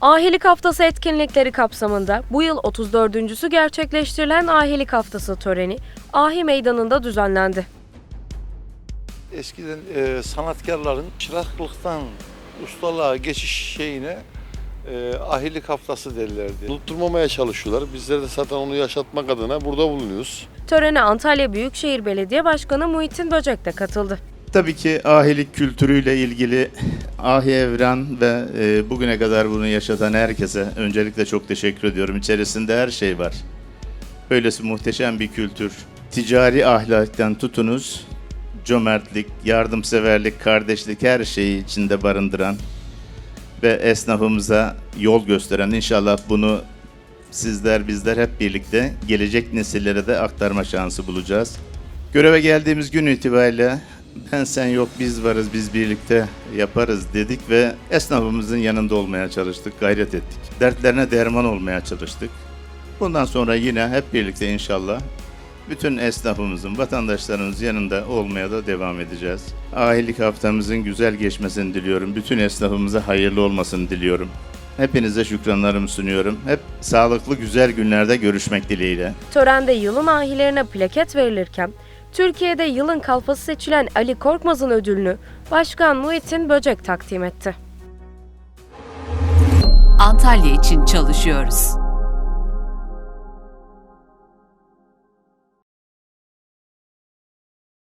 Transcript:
Ahilik Haftası etkinlikleri kapsamında bu yıl 34.sü gerçekleştirilen Ahilik Haftası töreni Ahi Meydanı'nda düzenlendi. Eskiden e, sanatkarların çıraklıktan ustalığa geçiş şeyine e, ahilik haftası derlerdi. Unutturmamaya çalışıyorlar. Bizler de zaten onu yaşatmak adına burada bulunuyoruz. Törene Antalya Büyükşehir Belediye Başkanı Muhittin Böcek de katıldı. Tabii ki ahilik kültürüyle ilgili Ahi Evren ve e, bugüne kadar bunu yaşatan herkese öncelikle çok teşekkür ediyorum. İçerisinde her şey var. Böylesi muhteşem bir kültür. Ticari ahlaktan tutunuz, cömertlik, yardımseverlik, kardeşlik her şeyi içinde barındıran ve esnafımıza yol gösteren inşallah bunu sizler bizler hep birlikte gelecek nesillere de aktarma şansı bulacağız. Göreve geldiğimiz gün itibariyle ben sen yok biz varız biz birlikte yaparız dedik ve esnafımızın yanında olmaya çalıştık, gayret ettik. Dertlerine derman olmaya çalıştık. Bundan sonra yine hep birlikte inşallah bütün esnafımızın, vatandaşlarımızın yanında olmaya da devam edeceğiz. Ahilik haftamızın güzel geçmesini diliyorum. Bütün esnafımıza hayırlı olmasını diliyorum. Hepinize şükranlarımı sunuyorum. Hep sağlıklı güzel günlerde görüşmek dileğiyle. Törende yılın ahilerine plaket verilirken, Türkiye'de yılın kalfası seçilen Ali Korkmaz'ın ödülünü Başkan Muhittin Böcek takdim etti. Antalya için çalışıyoruz.